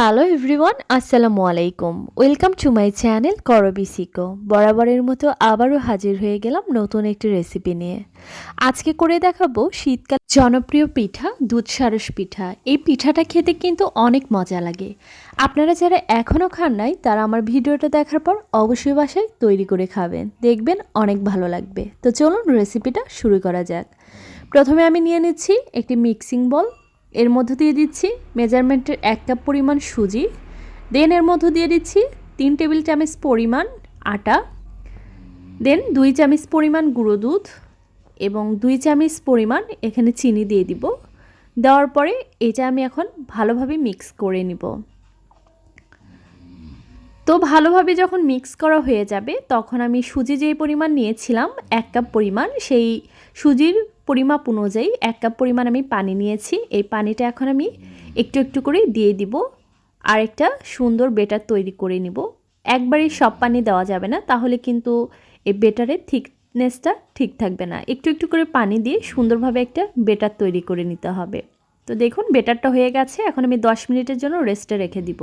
Hello everyone আসসালামু আলাইকুম welcome to my channel করবি সিকো বরাবরের মতো আবারও হাজির হয়ে গেলাম নতুন একটি রেসিপি নিয়ে। আজকে করে দেখাবো শীতকাল জনপ্রিয় পিঠা, দুধ সারস পিঠা। এই পিঠাটা খেতে কিন্তু অনেক মজা লাগে। আপনারা যারা এখনও খান নাই, তারা আমার ভিডিওটা দেখার পর অবশ্যই বাসায় তৈরি করে খাবেন। দেখবেন অনেক ভালো লাগবে। তো চলুন রেসিপিটা শুরু করা যাক। প্রথমে আমি নিয়ে নিচ্ছি একটি মিক্সিং বল এর মধ্য দিয়ে দিচ্ছি মেজারমেন্টের এক কাপ পরিমাণ সুজি। দেন এর মধ্য দিয়ে দিচ্ছি তিন টেবিল চামচ পরিমাণ আটা। দেন দুই চামচ পরিমাণ গুঁড়ো দুধ এবং দুই চামচ পরিমাণ এখানে চিনি দিয়ে দিব। দেওয়ার পরে এটা আমি এখন ভালোভাবে মিক্স করে নিব। তো ভালোভাবে যখন মিক্স করা হয়ে যাবে, তখন আমি সুজি যেই পরিমাণ নিয়েছিলাম, এক কাপ পরিমাণ, সেই সুজির পরিমাপ অনুযায়ী এক কাপ পরিমাণ আমি পানি নিয়েছি। এই পানিটা এখন আমি একটু একটু করে দিয়ে দিব। আর একটা সুন্দর বেটার তৈরি করে নিব। একবারই সব পানি দেওয়া যাবে না, তাহলে কিন্তু এই বেটারের থিকনেসটা ঠিক থাকবে না। একটু একটু করে পানি দিয়ে সুন্দরভাবে একটা বেটার তৈরি করে নিতে হবে। তো দেখুন, বেটারটা হয়ে গেছে। এখন আমি দশ মিনিটের জন্য রেস্টে রেখে দিব।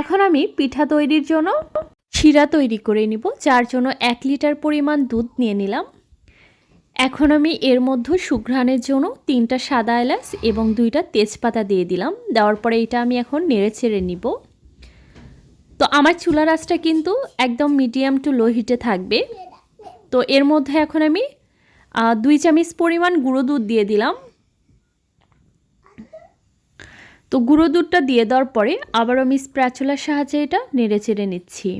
এখন আমি পিঠা তৈরির জন্য শিরা তৈরি করে নিব। যার জন্য এক লিটার পরিমাণ দুধ নিয়ে নিলাম। এখন আমি এর মধ্যে সুঘ্রাণের জন্য তিনটা সাদা এলাচ এবং দুইটা তেজপাতা দিয়ে দিলাম। দেওয়ার পরে এটা আমি এখন নেড়ে চেড়ে নিব। তো আমার চুলা রাসটা কিন্তু একদম মিডিয়াম টু লো হিটে থাকবে। তো এর মধ্যে এখন আমি দুই চামচ পরিমাণ গুঁড়ো দুধ দিয়ে দিলাম। তো গুঁড়ো দুধটা দিয়ে দেওয়ার পরে আবার আমি স্প্র্যাচুলার সাহায্যে এটা নেড়ে চেড়ে নিচ্ছি।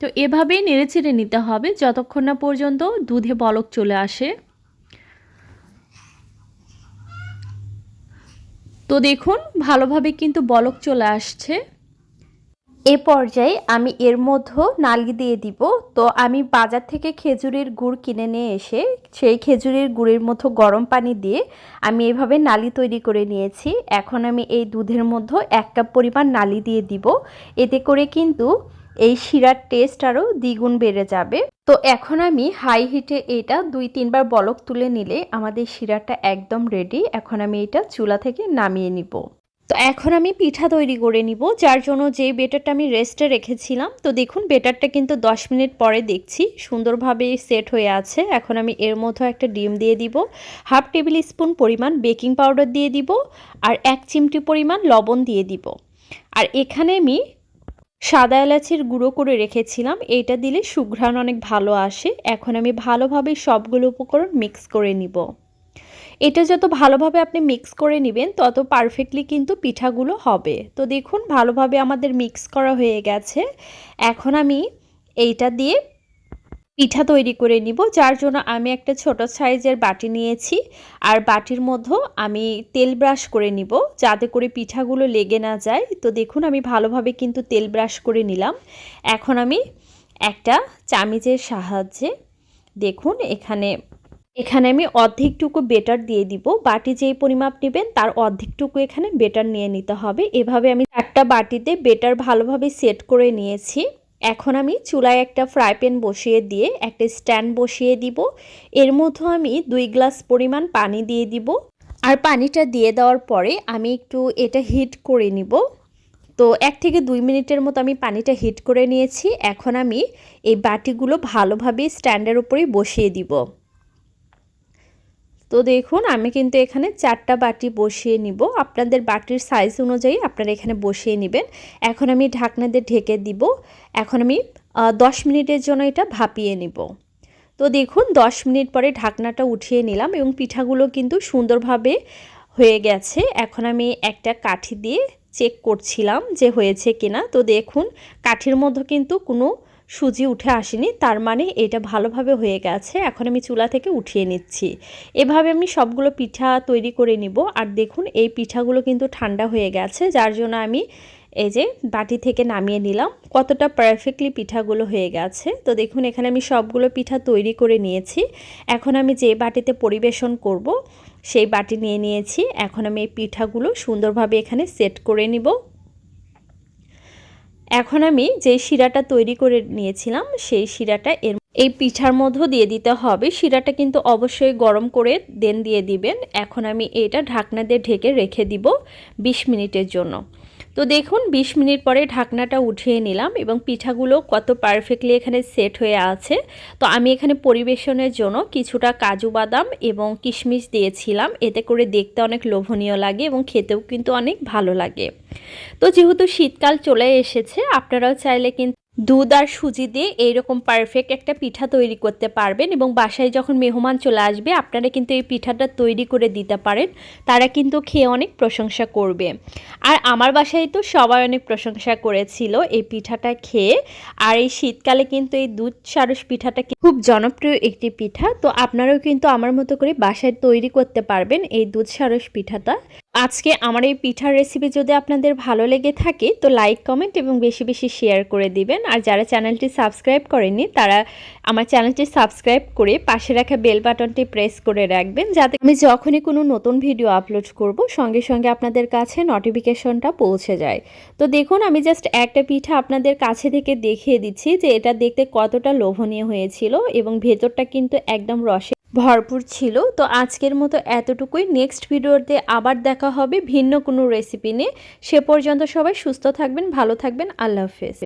তো এভাবেই নেড়ে চেড়ে নিতে হবে যতক্ষণ না পর্যন্ত দুধে বলক চলে আসে। তো দেখুন, ভালোভাবে কিন্তু বলক চলে আসছে। এ পর্যায়ে আমি এর মধ্যে নালি দিয়ে দিব। তো আমি বাজার থেকে খেজুরের গুড় কিনে নিয়ে এসে, সেই খেজুরের গুড়ের মতো গরম পানি দিয়ে আমি এভাবে নালি তৈরি করে নিয়েছি। এখন আমি এই দুধের মধ্যে এক কাপ পরিমাণ নালি দিয়ে দিব। এতে করে কিন্তু এই শিরার টেস্ট আরও দ্বিগুণ বেড়ে যাবে। তো এখন আমি হাই হিটে এটা দুই তিনবার বলক তুলে নিলে আমাদের শিরাটা একদম রেডি এখন আমি এটা চুলা থেকে নামিয়ে নিব। তো এখন আমি পিঠা তৈরি করে নিব, যার জন্য যে বেটারটা আমি রেস্টে রেখেছিলাম, তো দেখুন বেটারটা কিন্তু 10 মিনিট পরে দেখছি, সুন্দরভাবে সেট হয়ে আছে। এখন আমি এর মধ্যে একটা ডিম দিয়ে দিব, হাফ টেবিল স্পুন পরিমাণ বেকিং পাউডার দিয়ে দিব, আর এক চিমটি পরিমাণ লবণ দিয়ে দিব। আর এখানে আমি সাদা এলাচির গুঁড়ো করে রেখেছিলাম। এইটা দিলে সুঘ্রাণ অনেক ভালো আসে। এখন আমি ভালোভাবে সবগুলো উপকরণ মিক্স করে নিব। এটা যত ভালোভাবে আপনি মিক্স করে নেবেন, তত পারফেক্টলি কিন্তু পিঠাগুলো হবে। তো দেখুন, ভালোভাবে আমাদের মিক্স করা হয়ে গেছে। এখন আমি এইটা দিয়ে পিঠা তৈরি করে নিব, যার জন্য আমি একটা ছোট সাইজের বাটি নিয়েছি। আর বাটির মধ্যে আমি তেল ব্রাশ করে নিব, যাতে করে পিঠাগুলো লেগে না যায়। তো দেখুন, আমি ভালোভাবে কিন্তু তেল ব্রাশ করে নিলাম। এখন আমি একটা চামিচের সাহায্যে দেখুন, এখানে এখানে আমি অর্ধেকটুকু বেটার দিয়ে দিব। বাটি যেই পরিমাপ নেবেন, তার অর্ধেকটুকু এখানে বেটার নিয়ে নিতে হবে। এভাবে আমি একটা বাটিতে বেটার ভালোভাবে সেট করে নিয়েছি। এখন আমি চুলায় একটা ফ্রাই প্যান বসিয়ে দিয়ে একটা স্ট্যান্ড বসিয়ে দিব। এর মধ্যে আমি দুই গ্লাস পরিমাণ পানি দিয়ে দিব। আর পানিটা দিয়ে দেওয়ার পরে আমি একটু এটা হিট করে নিব। তো এক থেকে দুই মিনিটের মতো আমি পানিটা হিট করে নিয়েছি। এখন আমি এই বাটিগুলো ভালোভাবে স্ট্যান্ডের উপরেই বসিয়ে দিব। তো দেখুন, আমি কিন্তু এখানে চারটা বাটি বসিয়ে নিব। আপনাদের বাটির সাইজ অনুযায়ী আপনারা এখানে বসিয়ে নেবেন। এখন আমি ঢাকনা দিয়ে ঢেকে দিব। এখন আমি দশ মিনিটের জন্য এটা ভাপিয়ে নিব। তো দেখুন, দশ মিনিট পরে ঢাকনাটা উঠিয়ে নিলাম এবং পিঠাগুলো কিন্তু সুন্দরভাবে হয়ে গেছে। এখন আমি একটা কাঠি দিয়ে চেক করছিলাম যে হয়েছে কিনা। তো দেখুন, কাঠির মধ্যে কিন্তু কোনো সুজি উঠে আসেনি, তার মানে এটা ভালোভাবে হয়ে গেছে। এখন আমি চুলা থেকে উঠিয়ে নিচ্ছি। এভাবে আমি সবগুলো পিঠা তৈরি করে নিব। আর দেখুন, এই পিঠাগুলো কিন্তু ঠান্ডা হয়ে গেছে, যার জন্য আমি এই যে বাটি থেকে নামিয়ে নিলাম। কতটা পারফেক্টলি পিঠাগুলো হয়ে গেছে। তো দেখুন, এখানে আমি সবগুলো পিঠা তৈরি করে নিয়েছি। এখন আমি যে বাটিতে পরিবেশন করব, সেই বাটি নিয়ে নিয়েছি। এখন আমি এই পিঠাগুলো সুন্দরভাবে এখানে সেট করে নিব। এখন আমি যে শিরাটা তৈরি করে নিয়েছিলাম, সেই শিরাটা এর এই পিঠার মধ্যে দিয়ে দিতে হবে। শিরাটা কিন্তু অবশ্যই গরম করে দেন দিয়ে দিবেন। এখন আমি এটা ঢাকনা দিয়ে ঢেকে রেখে দিব ২০ মিনিটের জন্য। তো দেখুন ২০ মিনিট পরে ঢাকনাটা উঠিয়ে নিলাম এবং পিঠাগুলো কত পারফেক্টলি এখানে সেট হয়ে আছে। তো আমি এখানে পরিবেশনের জন্য কিছুটা কাজু বাদাম এবং কিশমিশ দিয়েছিলাম। এতে করে দেখতে অনেক লোভনীয় লাগে এবং খেতেও কিন্তু অনেক ভালো লাগে। তো যেহেতু শীতকাল চলে এসেছে, আপনারাও চাইলে কিন্তু দুধ আর সুজি দিয়ে এইরকম পারফেক্ট একটা পিঠা তৈরি করতে পারবেন এবং বাসায় যখন মেহমান চলে আসবে, আপনারা কিন্তু এই পিঠাটা তৈরি করে দিতে পারেন। তারা কিন্তু খেয়ে অনেক প্রশংসা করবে। আর আমার বাসায় তো সবাই অনেক প্রশংসা করেছিল এই পিঠাটা খেয়ে। আর এই শীতকালে কিন্তু এই দুধ সারস পিঠাটা খুব জনপ্রিয় একটি পিঠা। তো আপনারাও কিন্তু আমার মতো করে বাসায় তৈরি করতে পারবেন এই দুধ সারস পিঠাটা। আজকে আমার এই পিঠার রেসিপি যদি আপনাদের ভালো লেগে থাকে, তো লাইক কমেন্ট এবং বেশি বেশি শেয়ার করে দিবেন। আর যারা চ্যানেলটি সাবস্ক্রাইব করেনি তারা আমার চ্যানেলটি সাবস্ক্রাইব করে পাশে রাখা বেল বাটনটি প্রেস করে রাখবেন, যাতে আমি যখনই কোনো নতুন ভিডিও আপলোড করব, সঙ্গে সঙ্গে আপনাদের কাছে নোটিফিকেশনটা পৌঁছে যায়। তো দেখুন, আমি জাস্ট একটা পিঠা আপনাদের কাছে থেকে দেখিয়ে দিচ্ছি যে এটা দেখতে কতটা লোভনীয় হয়েছিল এবং ভেতরটা কিন্তু একদম রসে ভরপুর ছিল। তো আজকের মতো এতটুকুই। নেক্সট ভিডিওতে আবার দেখা হবে ভিন্ন কোনো রেসিপি নিয়ে। সে পর্যন্ত সবাই সুস্থ থাকবেন, ভালো থাকবেন। আল্লাহ হাফেজ।